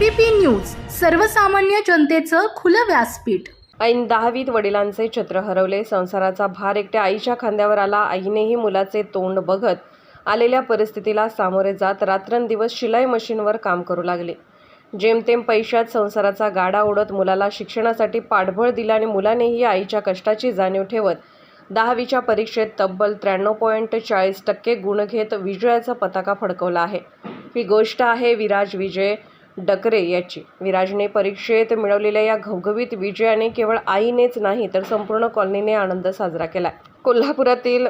ABP news सर्वसामान्य जनतेचं खुलं व्यासपीठ. ऐन दहावीत वडिलांचे छत्र हरवले संसाराचा भार एकट्या आईच्या खांद्यावर आला आईनेही मुलाचे तोंड बघत आलेल्या परिस्थितीला सामोरे जात रात्रंदिवस शिलाई मशीनवर काम करू लागले. जेमतेम पैशात संसाराचा गाडा उडत मुलाला शिक्षणासाठी पाठबळ दिला आणि मुलानेही आईच्या कष्टाची जाणीव ठेवत दहावीच्या परीक्षेत तब्बल त्र्याण्णव पॉईंट चाळीस टक्के गुण घेत विजयाचा पताका फडकवला आहे. ही गोष्ट आहे विराज विजय डकरे याची. विराजने परीक्षेत मिळवलेल्या या घवघवीत विजयाने केवळ आईनेच नाही तर संपूर्ण कॉलनीने आनंद साजरा केला कोल्हापुरातील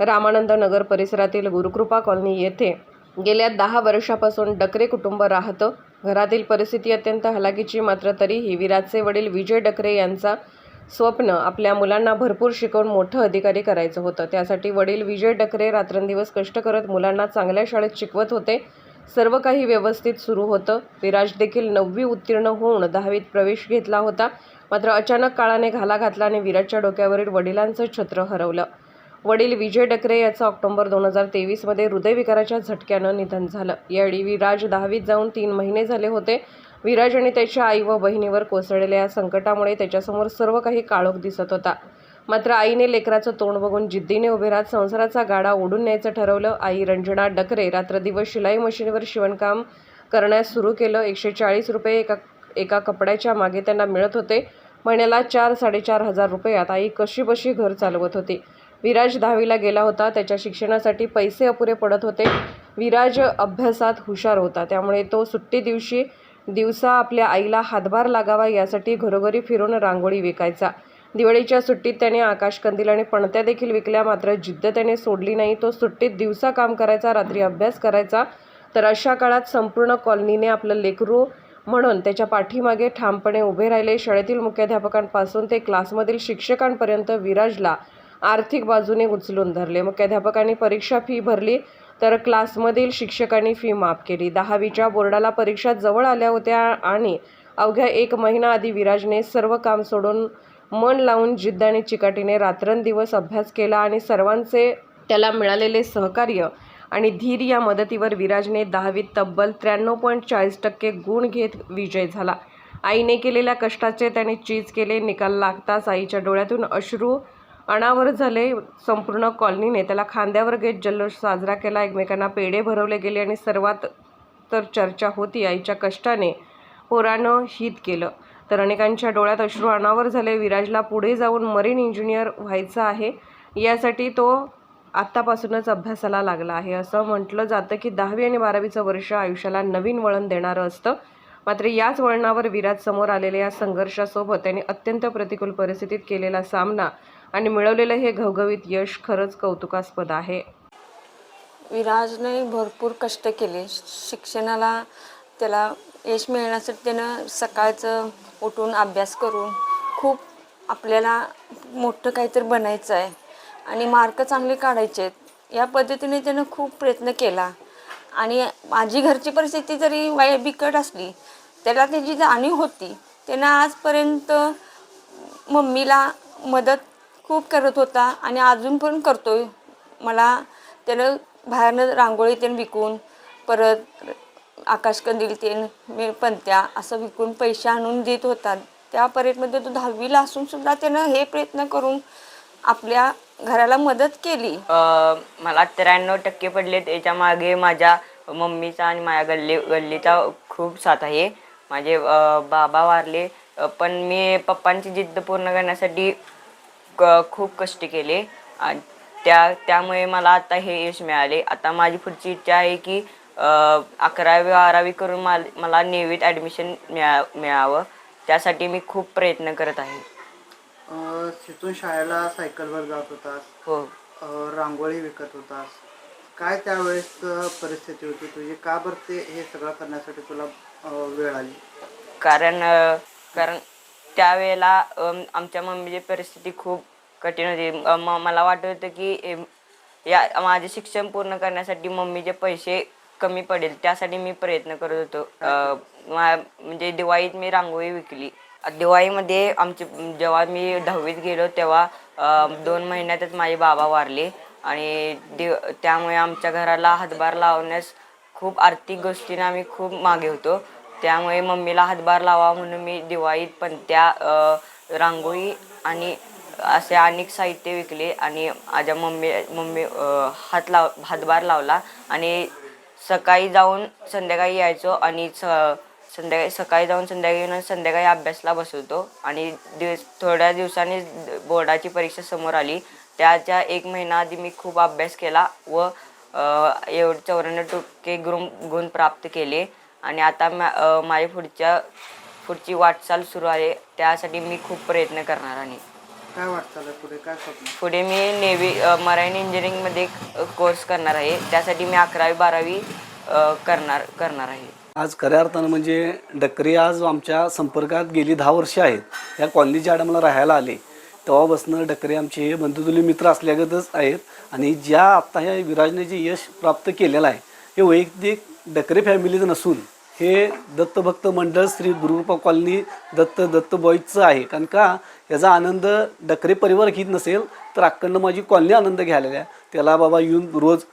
रामानंद नगर परिसरातील गुरुकृपा कॉलनी येथे गेल्या दहा वर्षापासून डकरे कुटुंब राहतं. घरातील परिस्थिती अत्यंत हलाखीची मात्र तरीही विराजचे वडील विजय डकरे यांचा स्वप्न आपल्या मुलांना भरपूर शिकवून मोठं अधिकारी करायचं होतं. त्यासाठी वडील विजय डकरे रात्रंदिवस कष्ट करत मुलांना चांगल्या शाळेत शिकवत होते. सर्व काही व्यवस्थित सुरू होतं. विराज देखील नववी उत्तीर्ण होऊन दहावीत प्रवेश घेतला होता. मात्र अचानक काळाने घाला घातला आणि विराजच्या डोक्यावरील वडिलांचं छत्र हरवलं. वडील विजय डकरे याचं ऑक्टोबर दोन हजार तेवीसमध्ये हृदयविकाराच्या झटक्यानं निधन झालं. यावेळी विराज दहावीत जाऊन तीन महिने झाले होते. विराज आणि त्याच्या आई व बहिणीवर कोसळलेल्या या संकटामुळे त्याच्यासमोर सर्व काही काळोख दिसत होता. मात्र आईने लेकराचं तोंड बघून जिद्दीने उभे राहत संसाराचा गाडा ओढून न्यायचं ठरवलं. आई रंजना डकरे रात्रदिवस शिलाई मशीनवर शिवणकाम करण्यास सुरू केलं. एकशे चाळीस रुपये एका एका कपड्याच्या मागे त्यांना मिळत होते. महिन्याला चार साडेचार हजार रुपयात आई कशीबशी घर चालवत होती. विराज दहावीला गेला होता. त्याच्या शिक्षणासाठी पैसे अपुरे पडत होते. विराज अभ्यासात हुशार होता. त्यामुळे तो सुट्टी दिवशी दिवसा आपल्या आईला हातभार लागावा यासाठी घरोघरी फिरून रांगोळी विकायचा. दिवाळीच्या सुट्टीत त्याने आकाशकंदील आणि पणत्या देखील विकल्या मात्र जिद्द त्याने सोडली नाही. तो सुट्टीत दिवसा काम करायचा रात्री अभ्यास करायचा तर अशा काळात संपूर्ण कॉलनीने आपलं लेकरू म्हणून त्याच्या पाठीमागे ठामपणे उभे राहिले. शाळेतील मुख्याध्यापकांपासून ते क्लासमधील शिक्षकांपर्यंत विराजला आर्थिक बाजूने उचलून धरले. मुख्याध्यापकांनी परीक्षा फी भरली तर क्लासमधील शिक्षकांनी फी माफ केली. दहावीच्या बोर्डाला परीक्षा जवळ आल्या होत्या आणि अवघ्या एक महिना आधी विराजने सर्व काम सोडून मन लावून जिद्द आणि चिकाटीने रात्रंदिवस अभ्यास केला आणि सर्वांचे त्याला मिळालेले सहकार्य आणि धीर या मदतीवर विराजने दहावीत तब्बल त्र्याण्णव पॉईंट चाळीस टक्के गुण घेत विजय झाला. आईने केलेल्या कष्टाचे त्याने चीज केले. निकाल लागताच आईच्या डोळ्यातून अश्रू अनावर झाले. संपूर्ण कॉलनीने त्याला खांद्यावर घेत जल्लोष साजरा केला. एकमेकांना पेढे भरवले गेले आणि सर्वात तर चर्चा होती. आईच्या कष्टाने पोरानं हित केलं. तर अनेकांच्या डोळ्यात अश्रू अनावर झाले. विराजला पुढे जाऊन मरीन इंजिनियर व्हायचं आहे. यासाठी तो आत्तापासूनच अभ्यासाला लागला आहे. असं म्हटलं जातं की दहावी आणि बारावीचं वर्ष आयुष्याला नवीन वळण देणारं असतं. मात्र याच वळणावर विराज समोर आलेल्या या संघर्षासोबत त्यांनी अत्यंत प्रतिकूल परिस्थितीत केलेला सामना आणि मिळवलेलं हे घवघवीत यश खरंच कौतुकास्पद आहे. विराजने भरपूर कष्ट केले. शिक्षणाला त्याला यश मिळण्यासाठी त्यानं सकाळचं उठून अभ्यास करून खूप आपल्याला मोठं काहीतरी बनायचं आहे. आणि मार्क चांगले काढायचे आहेत. या पद्धतीने त्यानं खूप प्रयत्न केला. आणि माझी घरची परिस्थिती जरी वाय बिकट असली त्याला त्याची जाणीव होती. त्यानं आजपर्यंत मम्मीला मदत खूप करत होता आणि अजून पण करतो आहे मला त्यानं बाहेरनं रांगोळी त्यानं विकून परत आकाशकंदील तेन मी असं विकून पैसे आणून देत होता त्या परेडमध्ये तो दहावीला असून सुद्धा त्यानं हे प्रयत्न करून आपल्या घराला मदत केली. मला त्र्याण्णव टक्के पडले. त्याच्यामागे माझ्या मम्मीचा आणि माझ्या गल्ली गल्लीचा खूप साथ आहे. माझे बाबा वारले पण मी पप्पांची जिद्द पूर्ण करण्यासाठी क खूप कष्ट केले. आणि त्या त्यामुळे मला आता हे यश मिळाले. आता माझी पुढची इच्छा आहे की अकरावी बारावी करून माल मला नेवीत ॲडमिशन मिळा मिळावं. त्यासाठी मी खूप प्रयत्न करत आहे. अ, तिथून शाळेला सायकलवर जात होतास. हो. अ, रांगोळी विकत होतास. काय त्यावेळेस अ, परिस्थिती होती तुझी? का बरं ते हे सगळं करण्यासाठी तुला अ, वेळ आली? कारण अ, कारण त्यावेळेला अम, आमच्या मम्मीची परिस्थिती खूप कठीण होती. म मला वाटत होतं की एम, या माझे शिक्षण पूर्ण करण्यासाठी मम्मीचे पैसे कमी पडेल त्यासाठी मी प्रयत्न करत होतो. मा- म्हणजे दिवाळीत मी रांगोळी विकली. दिवाळीमध्ये आमचे जेव्हा मी दहावीत गेलो तेव्हा दोन महिन्यातच माझे बाबा वारले. आणि दि त्यामुळे आमच्या घराला हातभार लावण्यास खूप आर्थिक गोष्टीने आम्ही खूप मागे होतो. त्यामुळे मम्मीला हातभार लावा म्हणून मी दिवाळीत पण त्या रांगोळी आणि असे अनेक साहित्य विकले. आणि माझ्या मम्मी मम्मी हात लाव हातभार लावला. आणि सकाळी जाऊन संध्याकाळी यायचो आणि स संध्याकाळी सकाळी जाऊन संध्याकाळी येऊन संध्याकाळी अभ्यासला बसवतो. आणि दिवस थोड्या दिवसांनी बोर्डाची परीक्षा समोर आली. त्याच्या एक महिना आधी मी खूप अभ्यास केला व अ, एवढे चौऱ्याण्णव टक्के गुण गुण प्राप्त केले. आणि आता मा अ, माझ्या पुढच्या पुढची वाटचाल सुरू आहे. त्यासाठी मी खूप प्रयत्न करणार आहे. काय वाटतं पुढे? काय स्वप्न? पुढे मी नेव्ही मराईन इंजिनिअरिंगमध्ये कोर्स करणार आहे. त्यासाठी मी अकरावी बारावी अ, करणार करणार आहे. आज खऱ्या अर्थानं म्हणजे डकरे आज आमच्या संपर्कात गेली दहा वर्ष आहेत. या कॉलनीच्या आड राहायला आले. तेव्हापासून डकरे आमचे हे बंधुतुल्य मित्र असल्यागतच आहेत. आणि ज्या आत्ता ह्या विराजने जे यश प्राप्त केलेलं आहे हे वैयक्तिक डकरे फॅमिलीचं नसून हे दत्तभक्त मंडळ श्री गुरुकृपा कॉलनी दत्त दत्त बॉईजचं आहे. कारण का? याचा आनंद डकरे परिवार घेत नसेल तर अखंड माझी कॉलनी आनंद घ्यायला आहे त्याला बाबा येऊन रोज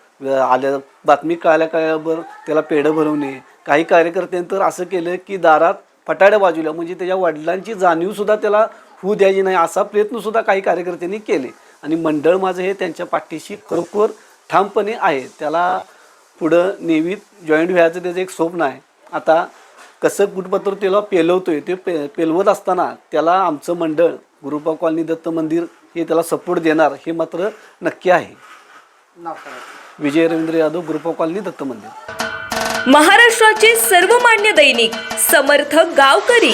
आल्या बातमी कळाल्या कळल्यावर त्याला पेढं भरवणे. काही कार्यकर्त्यांनी तर असं केलं की दारात फटाड्या बाजूला म्हणजे त्याच्या वडिलांची जाणीवसुद्धा त्याला होऊ द्यायची नाही असा प्रयत्नसुद्धा काही कार्यकर्त्यांनी केले. आणि मंडळ माझं हे त्यांच्या पाठीशी खरोखर ठामपणे आहे. त्याला पुढं नेहमीत जॉईंट व्हायचं त्याचं एक स्वप्न आहे. आता कसं कुठपत्र त्याला पेलवतो आहे ते पे पेलवत असताना त्याला आमचं मंडळ गुरुपा कॉलनी दत्त मंदिर हे त्याला सपोर्ट देणार हे मात्र नक्की आहे. विजय रवींद्र यादव गुरुपा कॉलनी दत्त मंदिर. महाराष्ट्राचे सर्वमान्य दैनिक समर्थ गावकरी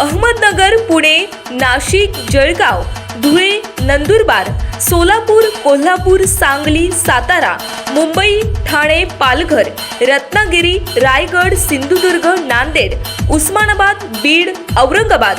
अहमदनगर पुणे नाशिक जळगाव धुळे नंदुरबार सोलापूर कोल्हापूर सांगली सातारा मुंबई ठाणे पालघर रत्नागिरी रायगड सिंधुदुर्ग नांदेड उस्मानाबाद बीड औरंगाबाद